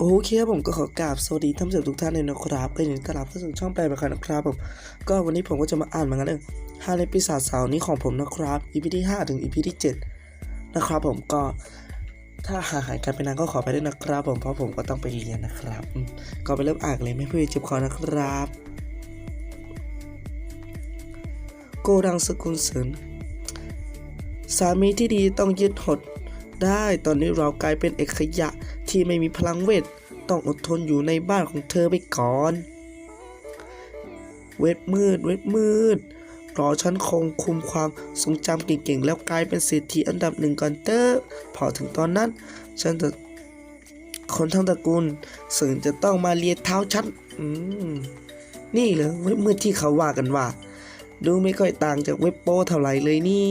โอเคครับผมก็ขอกราบสวัสดีท่านผู้ชมทุกท่านเลยนะครับก็ยินดีต้อนรับเข้าสู่ช่องแปลมาคันนะครับผมก็วันนี้ผมก็จะมาอ่านมันกันเรื่องห้าเลปีศาจสาวนี้ของผมนะครับ EP ที่5ถึง EP ที่7นะครับผมก็ถ้าหาหายกันไปนานก็ขอไปด้วยนะครับ ผมเพราะผมก็ต้องไปเรียนนะครับก็ไปเริ่มอ่านเลยไม่พื่อเจ็บคอนะครับ โกดังสกุลเสริญสามีที่ดีต้องยึดหด ได้ ตอนนี้เรากลายเป็นเอกขยะที่ไม่มีพลังเวท ต้องอดทนอยู่ในบ้านของเธอไปก่อน เวทมืด เวทมืด รอฉันคงคุมความทรงจำเก่งๆ แล้วกลายเป็นเศรษฐีอันดับหนึ่งก่อนเตอร์พอถึงตอนนั้น ฉันจะคนทั้งตระกูลสริญจะต้องมาเลียเท้าฉันอืมนี่เหรอเว็บมืดที่เขาว่ากันว่า ดูไม่ค่อยต่างจากเว็บโป้เท่าไหร่เลยนี่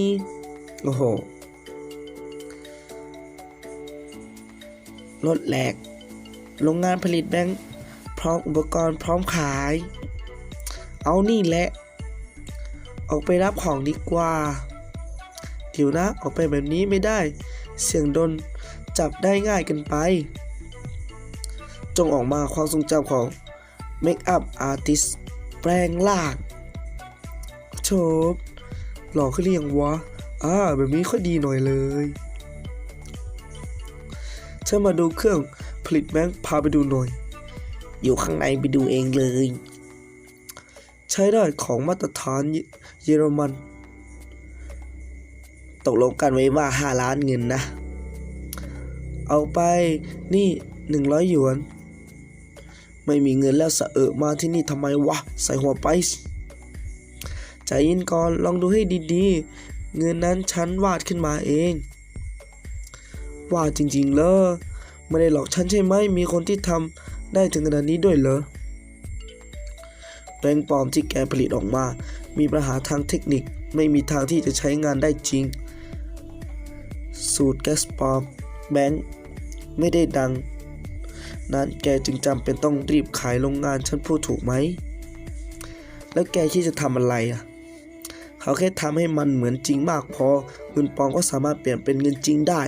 โอ้โห รถแหลก โรงงานผลิตแบงค์พร้อมอุปกรณ์พร้อมขาย เอานี่แหละ ออกไปรับของดีกว่าเดี๋ยวนะออกไปแบบนี้ไม่ได้ เสียงดนจับได้ง่ายกันไป จงออกมาความทรงจำของเมคอัพอาร์ติสแปลงล่างโชบหล่อขึ้นหรือยังวะอ่าแบบนี้ค่อยดีหน่อยเลย ฉันมาดูเครื่องผลิตแบงพาไปดูหน่อย อยู่ข้างในไปดูเองเลย ใช้ได้ของมาตรฐานเยเยอรมัน ตกลงกันไว้ว่า 5 ล้านเงินนะ เอาไปนี่หนึ่งร้อยหยวน ไม่มีเงินแล้วสะเอะมาที่นี่ทำไมวะ ใส่หัวไปใจเย็นก่อนลองดูให้ดีๆ เงินนั้นฉันวาดขึ้นมาเอง ว่าจริงๆเลยไม่ได้หลอกฉันใช่ไหมมีคนที่ทำได้ถึงขนาดนี้ด้วยเหรอแบงปลอมที่แกผลิตออกมา มีปัญหาทางเทคนิคไม่มีทางที่จะใช้งานได้จริง สูตรแก๊สปลอมแบงค์ไม่ได้ดัง นั้นแกจึงจำเป็นต้องรีบขายโรงงานฉันพูดถูกไหม แล้วแกคิดจะทำอะไรอะ เขาแค่ทำให้มันเหมือนจริงมากพอ เงินปลอมก็สามารถเปลี่ยนเป็นเงินจริงได้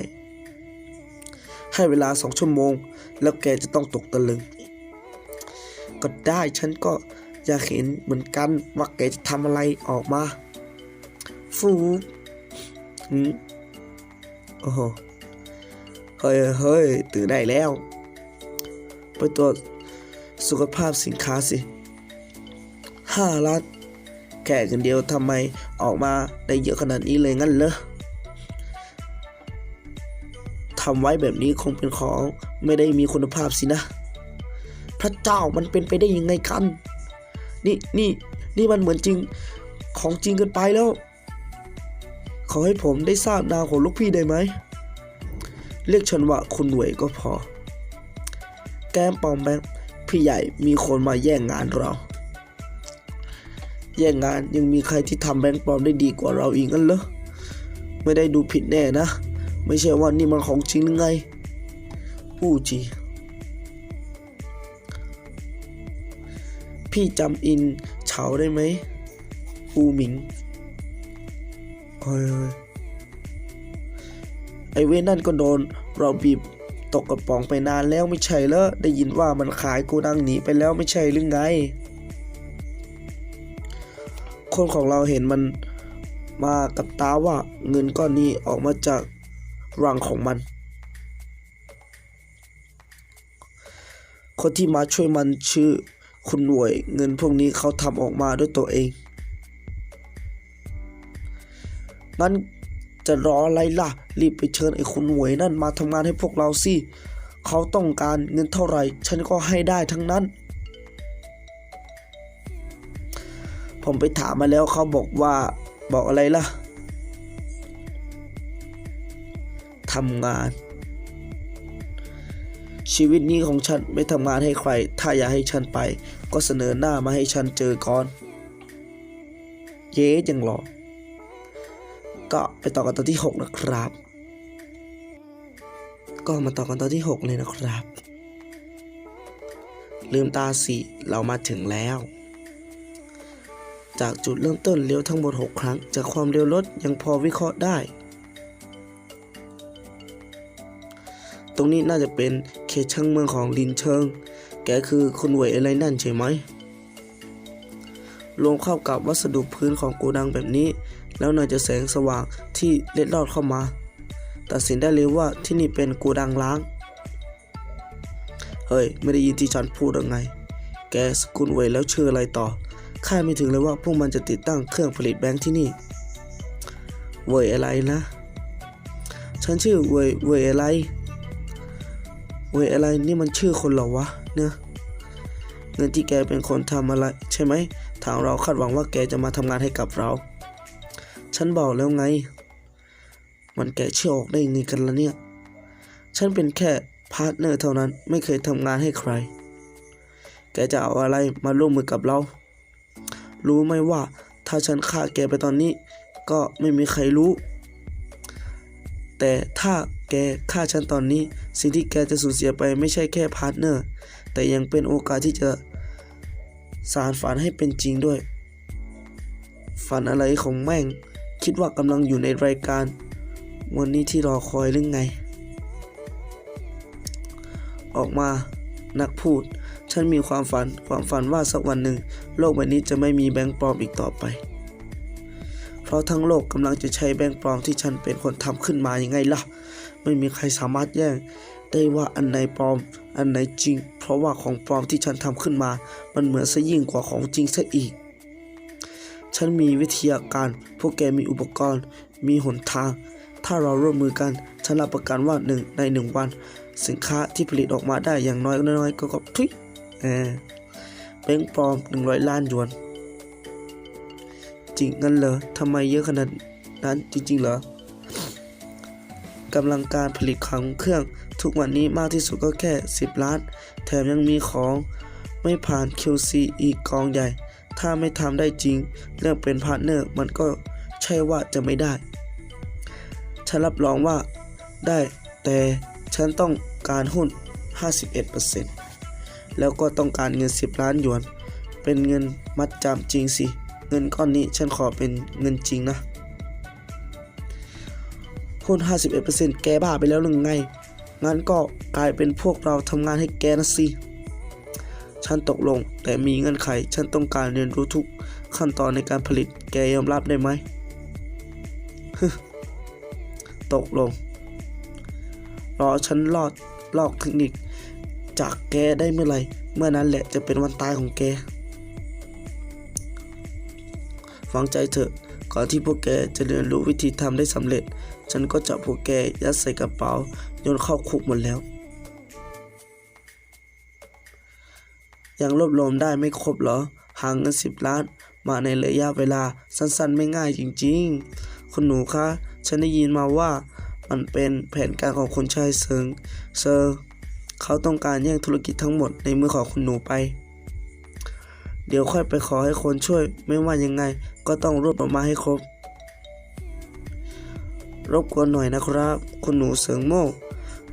ให้เวลาสองชั่วโมง แล้วแกจะต้องตกตะลึง ก็ได้ฉันก็อยากเห็นเหมือนกันว่าแกจะทำอะไรออกมาฟูบหืมโอ้โหเฮ้ยเฮ้ยตื่นได้แล้ว ไปตรวจสุขภาพสินค้าสิห้าล้านแค่กันเดียวทำไมออกมาได้เยอะขนาดนี้เลยงั้นเหรอ ทำไว้แบบนี้คงเป็นของไม่ได้มีคุณภาพสินะ พระเจ้ามันเป็นไปได้ยังไงกัน นี่นี่นี่มันเหมือนจริงของจริงเกินไปแล้ว ขอให้ผมได้ทราบนามของลูกพี่ได้ไหม เรียกฉันว่าคุณหน่วยก็พอ แก้มปองแบงพี่ใหญ่มีคนมาแย่งงานเรา แย่งงานยังมีใครที่ทำแบงค์ปลอมได้ดีกว่าเราอีกงั้นเหรอ ไม่ได้ดูผิดแน่นะ ไม่ใช่ว่านี่มันของจริงหรือไงอู้จีพี่จำอินเฉาได้ไหมอูหมิงเฮ้ยไอเว้นนั่นก็โดนเราบีบตกกระป๋องไปนานแล้วไม่ใช่เหรอได้ยินว่ามันขายโกดังหนีไปแล้วไม่ใช่หรือไง คนของเราเห็นมันมากับตาว่าเงินก้อนนี้ออกมาจาก รังของมัน คนที่มาช่วยมันชื่อคุณหน่วย เงินพวกนี้เขาทำออกมาด้วยตัวเอง งั้นจะรออะไรล่ะ รีบไปเชิญไอ้คุณหน่วยนั่นมาทำงานให้พวกเราสิเขาต้องการเงินเท่าไหร่ ฉันก็ให้ได้ทั้งนั้น ผมไปถามมาแล้วเขาบอกว่าบอกอะไรล่ะ ทำงาน ชีวิตนี้ของฉันไม่ทำงานให้ใคร ถ้าอยากให้ฉันไป ก็เสนอหน้ามาให้ฉันเจอก่อน เย้ยังหรอ ก็ไปต่อกันตอนที่ 6 นะครับ ก็มาต่อกันตอนที่ 6 เลยนะครับ ลืมตาสิเรามาถึงแล้วจากจุดเริ่มต้นเลี้ยวทั้งหมด 6 ครั้ง จากความเร็วรถยังพอวิเคราะห์ได้ ตรงนี้น่าจะเป็นเขตช่างเมืองของลินเชิง แกคือคุณเหวยอะไรนั่นใช่ไหม รวมเข้ากับวัสดุพื้นของโกดังแบบนี้ แล้วน่าจะแสงสว่างที่เล็ดลอดเข้ามา ตัดสินได้เลยว่าที่นี่เป็นโกดังล้าง เฮ้ย ไม่ได้ยินที่ฉันพูดหรือไง แกสกุลเวยแล้วชื่ออะไรต่อคาดไม่ถึงเลยว่าพวกมันจะติดตั้งเครื่องผลิตแบงค์ที่นี่ เวยอะไรนะ ฉันชื่อเวยเวยอะไร เวยอะไรนี่มันชื่อคนเหรอวะเนี่ยเงินที่แกเป็นคนทำอะไร ใช่ไหมทางเราคาดหวังว่าแกจะมาทำงานให้กับเรา ฉันบอกแล้วไง มันแกเชื่อออกได้ยังไงกันละเนี่ย ฉันเป็นแค่พาร์ทเนอร์เท่านั้นไม่เคยทำงานให้ใคร แกจะเอาอะไรมาร่วมมือกับเรา รู้ไหมว่าถ้าฉันฆ่าแกไปตอนนี้ ก็ไม่มีใครรู้ แต่ถ้า แกฆ่าฉันตอนนี้ สิ่งที่แกจะสูญเสียไปไม่ใช่แค่พาร์ทเนอร์ แต่ยังเป็นโอกาสที่จะสารฝันให้เป็นจริงด้วย ฝันอะไรของแม่ง คิดว่ากำลังอยู่ในรายการ วันนี้ที่รอคอยหรือไง ออกมานักพูด ฉันมีความฝัน ความฝันว่าสักวันหนึ่ง โลกใบนี้จะไม่มีแบงค์ปลอมอีกต่อไป เพราะทั้งโลกกำลังจะใช้แบงค์ปลอมที่ฉันเป็นคนทำขึ้นมายังไงล่ะ ไม่มีใครสามารถแย่งได้ว่าอันไหนปลอม อันไหนจริง เพราะว่าของปลอมที่ฉันทำขึ้นมา มันเหมือนซะยิ่งกว่าของจริงซะอีก ฉันมีวิทยาการ พวกแกมีอุปกรณ์ มีหนทาง ถ้าเราร่วมมือกัน ฉันรับประกันว่าหนึ่งในหนึ่งวัน สินค้าที่ผลิตออกมาได้อย่างน้อยน้อยก็ก็ทุยเออแบงค์ปลอมหนึ่งร้อยล้านหยวน จริงงั้นเหรอทำไมเยอะขนาดนั้นจริงๆเหรอ กำลังการผลิตของเครื่องทุกวันนี้มากที่สุดก็แค่ 10 ล้าน แถมยังมีของไม่ผ่าน QC อีกกองใหญ่ ถ้าไม่ทำได้จริง เรื่องเป็นพาร์ทเนอร์มันก็ใช่ว่าจะไม่ได้ฉันรับรองว่าได้แต่ฉันต้องการหุ้น 51%แล้วก็ต้องการเงิน 10 ล้านหยวน เป็นเงินมัดจำจริงสิ เงินก้อนนี้ฉันขอเป็นเงินจริงนะ หุ้น 51%แกบ้าไปแล้วหรือไง งั้นก็กลายเป็นพวกเราทำงานให้แกนะสิ ฉันตกลง แต่มีเงื่อนไข ฉันต้องการเรียนรู้ทุกขั้นตอนในการผลิต แกยอมรับได้ไหมฮึตกลง รอฉันลอดลอกเทคนิค จากแกได้เมื่อไหร่ เมื่อนั้นแหละจะเป็นวันตายของแก ฟังใจเถอะก่อนที่พวกแกจะเรียนรู้วิธีทำได้สำเร็จ ฉันก็จับพวกแกยัดใส่กระเป๋าโยนเข้าคุกหมดแล้ว ยังรวบรวมได้ไม่ครบเหรอ หางเงินสิบล้าน มาในระยะเวลาสั้นๆ ไม่ง่ายจริงๆ คุณหนูคะ ฉันได้ยินมาว่ามันเป็นแผนการของคุณชายเซิงเซอร์เขาต้องการแย่งธุรกิจทั้งหมดในมือของคุณหนูไป เดี๋ยวค่อยไปขอให้คนช่วย ไม่ว่ายังไง ก็ต้องรวบออกมาให้ครบ รบกวนหน่อยนะครับ คุณหนูเสิงโม่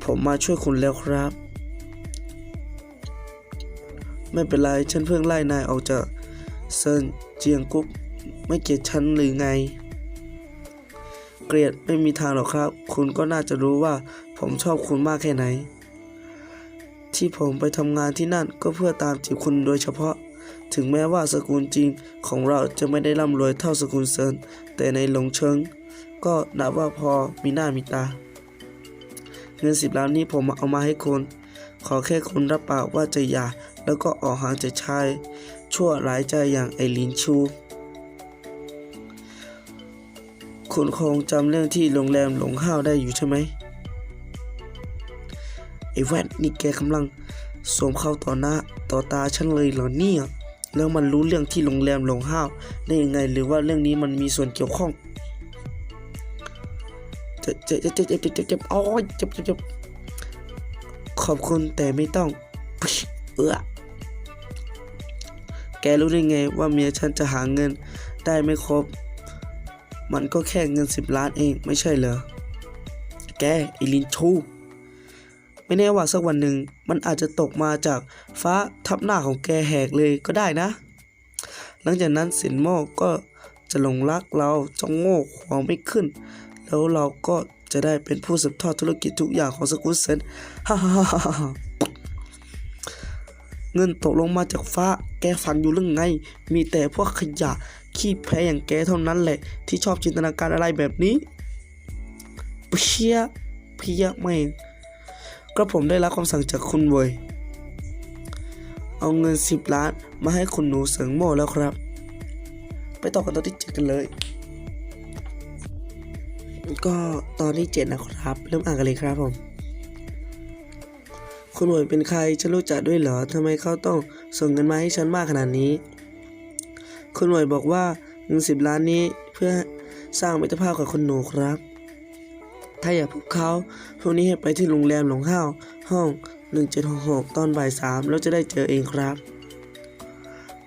ผมมาช่วยคุณแล้วครับ ไม่เป็นไรฉันเพิ่งไล่นายออกจากเซินเจียงกุ๊กไม่เกลียดฉันหรือไง เกลียดไม่มีทางหรอกครับ คุณก็น่าจะรู้ว่าผมชอบคุณมากแค่ไหน ที่ผมไปทำงานที่นั่นก็เพื่อตามจีบคุณโดยเฉพาะ ถึงแม้ว่าสกุลจริงของเราจะไม่ได้ร่ำรวยเท่าสกุลเซินแต่ในหลงเชิง ก็นับว่าพอมีหน้ามีตา เงินสิบล้านนี้ผมเอามาให้คุณขอแค่คุณรับปากว่าจะหย่าแล้วก็ออกห่างจากชาย ชั่วร้ายใจอย่างไอลินชู คุณคงจำเรื่องที่โรงแรมหลงห้าวได้อยู่ใช่ไหมไอแว่นนี่แกกำลังสวมเข้าต่อหน้าต่อตาฉันเลยเหรอเนี่ยแล้วมันรู้เรื่องที่โรงแรมหลงห้าวได้ยังไงหรือว่าเรื่องนี้มันมีส่วนเกี่ยวข้อง จ็บเจ็บเจ็บเจ็บเจ็บเจ็บเจ็บโอ้ยเจ็บเจ็บเจ็บขอบคุณแต่ไม่ต้องปิ๊ชเออแกรู้ได้ไงว่าเมียฉันจะหาเงินได้ไม่ครบ มันก็แค่เงินสิบล้านเองไม่ใช่เหรอ แกไอลินชูไม่แน่ว่าสักวันหนึ่งมันอาจจะตกมาจากฟ้าทับหน้าของแกแหกเลยก็ได้นะ หลังจากนั้นสินโมก็จะหลงรักเราจ้องโง่ขวางไม่ขึ้น แล้วเราก็จะได้เป็นผู้สืบทอดธุรกิจทุกอย่างของสกุลเซนฮ่าฮ่าฮ่าฮ่าเงินตกลงมาจากฟ้า แกฝันอยู่เรื่องไง มีแต่พวกขยะ ขี้แพ้อย่างแกเท่านั้นแหละ ที่ชอบจินตนาการอะไรแบบนี้ เพี้ย เพี้ยไม่งก็ผมได้รับคำสั่งจากคุณเวยเอาเงินสิบล้านมาให้คุณหนูเสิงโม่แล้วครับ ไปต่อกันตอนที่เจ็ดกันเลย ก็ตอนที่เจ็ดนะครับ เริ่มอ่านกันเลยครับผม คุณหวยเป็นใครฉันรู้จักด้วยเหรอทำไมเขาต้องส่งเงินมาให้ฉันมากขนาดนี้ คุณหวยบอกว่าเงินสิบล้านนี้เพื่อสร้างมิตรภาพกับคุณหนูครับ ถ้าอยากพบเขาพรุ่งนี้ให้ไปที่โรงแรมหลงห้าวห้อง1766ตอนบ่ายสามแล้วจะได้เจอเองครับ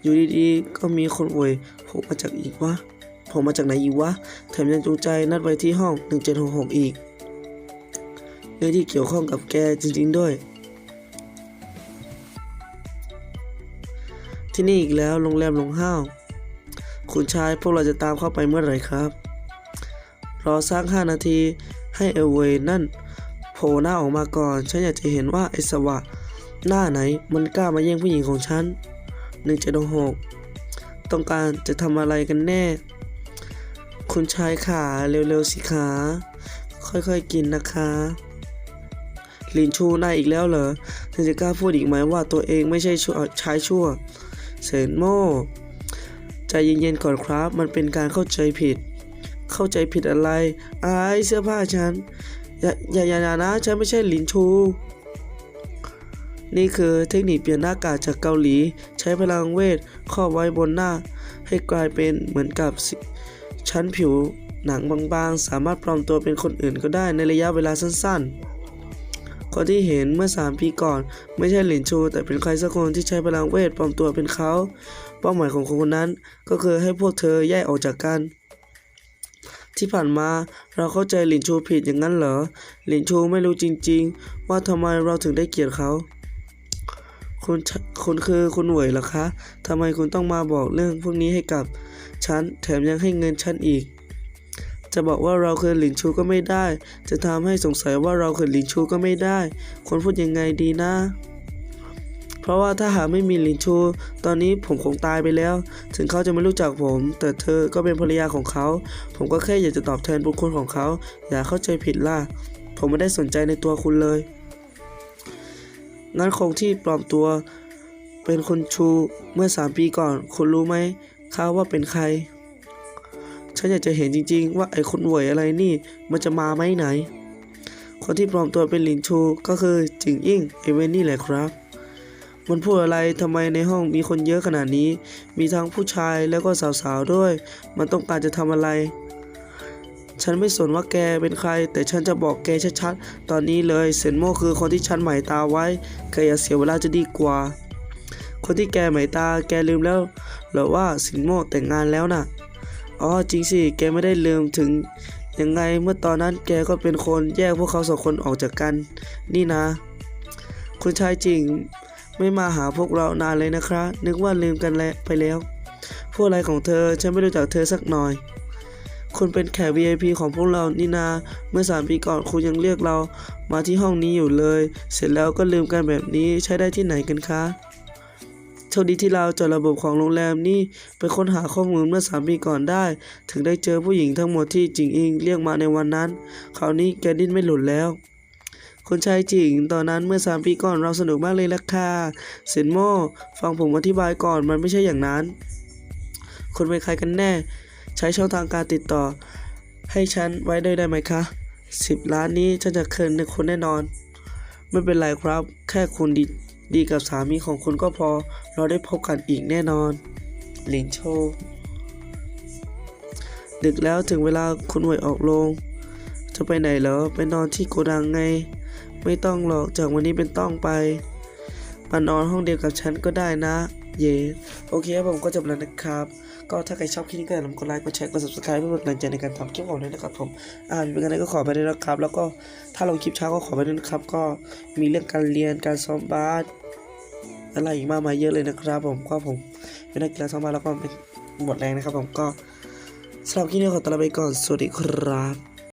อยู่ดีๆ ก็มีคนอวยผมมาจากอีกวะ ผมมาจากไหนอีกวะ แถมยังจูงใจนัดไว้ที่ห้อง 1766 อีกเรื่องที่เกี่ยวข้องกับแกจริง ๆ ด้วย ที่นี่อีกแล้วโรงแรมหลงห้าว คุณชายพวกเราจะตามเข้าไปเมื่อไหร่ครับ รอสักห้านาทีให้เอเวยนั่นโผล่หน้าออกมาก่อน ฉันอยากจะเห็นว่าไอสวะ หน้าไหนมันกล้ามาแย่งผู้หญิงของฉันหนึ่งเจ็ดหกต้องการจะทำอะไรกันแน่ คุณชายขาเร็วๆสิขาค่อยๆกินนะคะลินชูนายอีกแล้วเหรอเธอจะกล้าพูดอีกไหมว่าตัวเองไม่ใช่ชชายชั่วเซนโมใจเย็นๆก่อนครับ มันเป็นการเข้าใจผิด เข้าใจผิดอะไรอายเสื้อผ้าฉันอย่าอย่าอย่านะฉันไม่ใช่ลินชู นี่คือเทคนิคเปลี่ยนหน้ากากจากเกาหลี ใช้พลังเวทครอบไว้บนหน้า ให้กลายเป็นเหมือนกับส ชั้นผิวหนังบางๆ สามารถปลอมตัวเป็นคนอื่นก็ได้ในระยะเวลาสั้นๆ คนที่เห็นเมื่อ 3 ปีก่อน ไม่ใช่หลินชู แต่เป็นใครสักคนที่ใช้พลังเวทปลอมตัวเป็นเขา เป้าหมายของคนคนนั้นก็คือให้พวกเธอแยกออกจากกัน ที่ผ่านมาเราเข้าใจหลินชูผิดอย่างนั้นเหรอ หลินชูไม่รู้จริงๆ ว่าทำไมเราถึงได้เกลียดเขา คุณคุณคือคุณหวยเหรอคะทำไมคุณต้องมาบอกเรื่องพวกนี้ให้กับฉัน แถมยังให้เงินฉันอีก จะบอกว่าเราคือหลินชูก็ไม่ได้ จะทำให้สงสัยว่าเราคือหลินชูก็ไม่ได้ควรพูดยังไงดีนะ เพราะว่าถ้าหากไม่มีหลินชู ตอนนี้ผมคงตายไปแล้ว ถึงเขาจะไม่รู้จักผม แต่เธอก็เป็นภรรยาของเขา ผมก็แค่อยากจะตอบแทนบุญคุณของเขา อย่าเข้าใจผิดล่ะ ผมไม่ได้สนใจในตัวคุณเลย งั้นคงที่ปลอมตัว เป็นคนชูเมื่อสามปีก่อน คุณรู้ไหมคะว่าเป็นใคร ฉันอยากจะเห็นจริง ๆ ว่าไอ้คนหวยอะไรนี่มันจะมาไหมไหน คนที่ปลอมตัวเป็นหลินชูก็คือจิงอิ่งเอเวนนี่แหละครับ มันพูดอะไรทำไมในห้องมีคนเยอะขนาดนี้ มีทั้งผู้ชายแล้วก็สาวๆด้วย มันต้องการจะทำอะไร ฉันไม่สนว่าแกเป็นใคร แต่ฉันจะบอกแกชัดๆ ตอนนี้เลยเซนโมคือคนที่ฉันหมายตาไว้ แกอย่าเสียเวลาจะดีกว่า คนที่แกหมายตา แกลืมแล้วหรอว่าสินโมแต่งงานแล้วน่ะ อ๋อจริงสิ แกไม่ได้ลืมถึงยังไงเมื่อตอนนั้นแกก็เป็นคนแยกพวกเขาสองคนออกจากกัน นี่นะ คุณชายจริงไม่มาหาพวกเรานานเลยนะครับนึกว่าลืมกันแล้วไปแล้ว พวกอะไรของเธอฉันไม่รู้จักเธอสักหน่อย คุณเป็นแขก VIP ของพวกเรานี่นา เมื่อสามปีก่อนคุณยังเรียกเรา มาที่ห้องนี้อยู่เลย เสร็จแล้วก็ลืมกันแบบนี้ใช้ได้ที่ไหนกันคะโชคดีที่เราจดระบบของโรงแรมนี่ไปค้นหาข้อมูลเมื่อสามปีก่อนได้ ถึงได้เจอผู้หญิงทั้งหมดที่จิงอิงเรียกมาในวันนั้น คราวนี้แกดิ้นไม่หลุดแล้วคุณชายจิงตอนนั้นเมื่อสามปีก่อนเราสนุกมากเลยละค่ะเซนโมฟังผมอธิบายก่อนมันไม่ใช่อย่างนั้นคุณเป็นใครกันแน่ ใช้ช่องทางการติดต่อ ให้ฉันไว้ได้ได้ไหมคะสิบล้านนี้ฉันจะคืนในคุณแน่นอน ไม่เป็นไรครับ แค่คุณดีดีกับสามีของคุณก็พอ เราได้พบกันอีกแน่นอนหลินโชดึกแล้วถึงเวลาคุณหวยออกโรงจะไปไหนเหรอ ไปนอนที่โกดังไง ไม่ต้องหรอกจากวันนี้เป็นต้องไป มานอนห้องเดียวกับฉันก็ได้นะ เย่โอเคครับผมก็จบแล้วนะครับ ก็ถ้าใครชอบคลิปนี้ก็อย่าลืมกดไลค์กดแชร์กด subscribe เพื่อเป็นกำลังใจในการทำคลิปของผมด้วยนะครับผมอ่าเป็นกันไงก็ขอไปด้วยนะครับ แล้วก็ถ้าลงคลิปเช้าก็ขอไปด้วยนะครับ ก็มีเรื่องการเรียนการซ้อมบาสอะไรอีกมากมายเยอะเลยนะครับ ผมก็ผมเป็นนักกีฬาซ้อมบาสแล้วก็เป็นหมดแรงนะครับ ผมก็สำหรับคลิปนี้ขอตัวลาไปก่อนสวัสดีครับ